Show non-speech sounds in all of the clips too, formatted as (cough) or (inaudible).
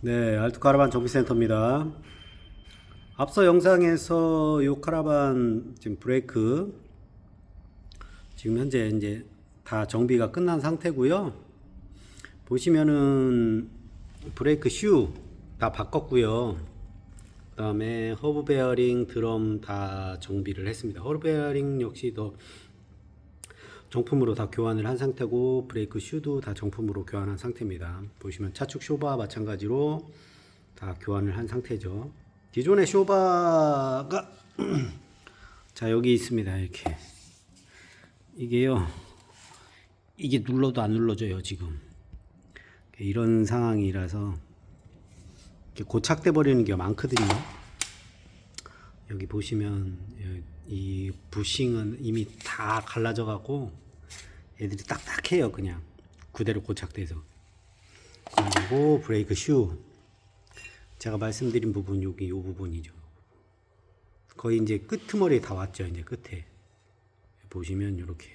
네, 알토 카라반 정비센터입니다. 앞서 영상에서 요 카라반 지금 브레이크 지금 현재 이제 다 정비가 끝난 상태고요. 보시면은 브레이크 슈 다 바꿨고요. 그다음에 허브 베어링, 드럼 다 정비를 했습니다. 허브 베어링 역시 더 정품으로 다 교환을 한 상태고 브레이크 슈도 다 정품으로 교환한 상태입니다. 보시면 차축 쇼바 마찬가지로 다 교환을 한 상태죠. 기존의 쇼바가 (clears throat) 자 여기 있습니다. 이렇게 이게요. 이게 눌러도 안 눌러져요 지금. 이런 상황이라서 고착돼 버리는 게 많거든요. 여기 보시면 이 부싱은 이미 다 갈라져 갖고 애들이 딱딱해요 그냥. 그대로 고착돼서. 그리고 브레이크 슈. 제가 말씀드린 부분 여기 이 부분이죠. 거의 이제 끄트머리에 다 왔죠 이제 끝에. 보시면 이렇게.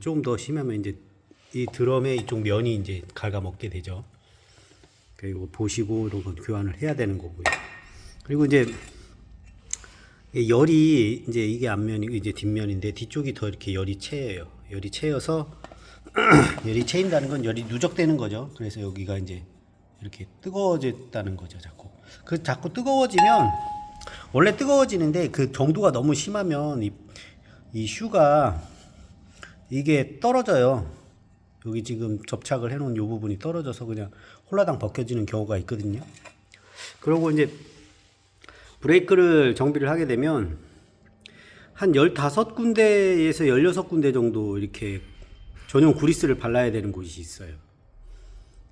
좀더 심하면 이제 이 드럼의 이쪽 면이 이제 갉아먹게 되죠. 그리고 보시고 이런 건 교환을 해야 되는 거고요. 그리고 이제 열이 이제 이게 앞면이 이제 뒷면인데 뒤쪽이 더 이렇게 열이 채여요. 열이 채여서 (clears throat) 열이 채인다는 건 열이 누적되는 거죠. 그래서 여기가 이제 이렇게 뜨거워졌다는 거죠. 자꾸 그 자꾸 뜨거워지면 원래 뜨거워지는데 그 정도가 너무 심하면 이, 이 슈가 이게 떨어져요. 여기 지금 접착을 해놓은 요 부분이 떨어져서 그냥 홀라당 벗겨지는 경우가 있거든요. 그리고 이제 브레이크를 정비를 하게 되면 한 15군데에서 16군데 정도 이렇게 전용 구리스를 발라야 되는 곳이 있어요.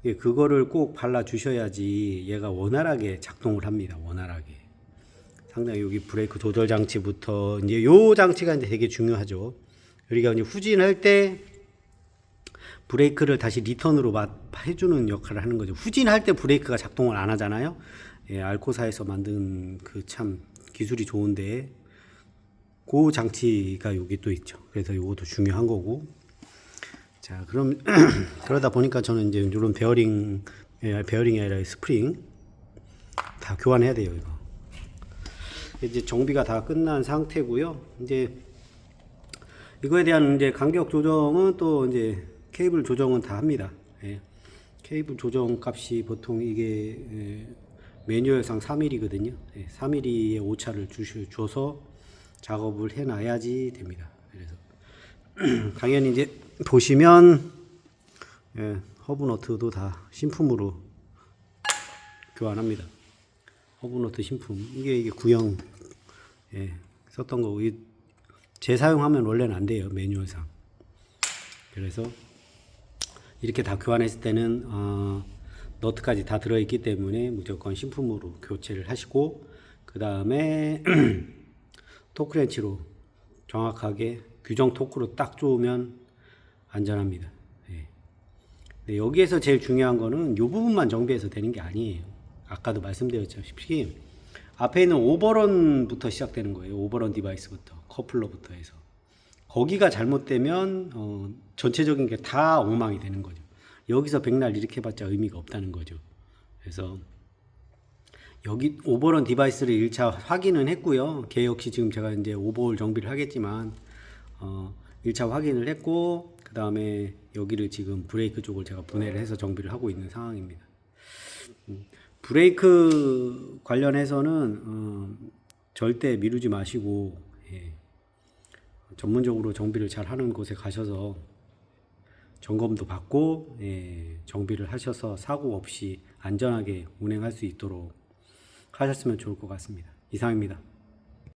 예, 그거를 꼭 발라 주셔야지 얘가 원활하게 작동을 합니다. 원활하게. 상당히 여기 브레이크 조절 장치부터 이제 요 장치가 이제 되게 중요하죠. 우리가 이제 후진할 때 브레이크를 다시 리턴으로 마- 해주는 역할을 하는 거죠. 후진할 때 브레이크가 작동을 안 하잖아요. 예, 알코사에서 만든 그 참 기술이 좋은데 그 장치가 여기 또 있죠. 그래서 이것도 중요한 거고. 자, 그럼 (clears throat) 그러다 보니까 저는 이제 이런 베어링, 예, 베어링이 아니라 스프링 다 교환해야 돼요, 이거. 이제 정비가 다 끝난 상태고요. 이제 이거에 대한 이제 간격 조정은 또 이제 케이블 조정은 다 합니다. 예. 케이블 조정 값이 보통 이게 예, 매뉴얼상 3mm거든요. 예, 3mm의 오차를 주시, 줘서 작업을 해놔야지 됩니다. 그래서 (clears throat) 당연히 이제 보시면 예, 허브너트도 다 신품으로 교환합니다. 허브너트 신품 이게 이게 구형 예, 썼던 이 재사용하면 원래는 안 돼요 매뉴얼상. 그래서 이렇게 다 교환했을 때는 어, 너트까지 다 들어있기 때문에 무조건 신품으로 교체를 하시고 그 다음에 (clears throat) 토크렌치로 정확하게 규정 토크로 딱 조으면 안전합니다. 예. 근데 여기에서 제일 중요한 거는 이 부분만 정비해서 되는 게 아니에요. 아까도 말씀드렸다시피 앞에 있는 오버런부터 시작되는 거예요. 오버런 디바이스부터 커플러부터 해서 거기가 잘못되면 어, 전체적인 게 다 엉망이 되는 거죠. 여기서 백날 이렇게 해봤자 의미가 없다는 거죠. 그래서 여기 오버런 디바이스를 1차 확인은 했고요. 걔 역시 지금 제가 이제 오버홀 정비를 하겠지만 어, 1차 확인을 했고 그 다음에 여기를 지금 브레이크 쪽을 제가 분해를 해서 정비를 하고 있는 상황입니다. 음, 브레이크 관련해서는 어, 절대 미루지 마시고 예, 전문적으로 정비를 잘 하는 곳에 가셔서 점검도 받고 예, 정비를 하셔서 사고 없이 안전하게 운행할 수 있도록 하셨으면 좋을 것 같습니다. 이상입니다.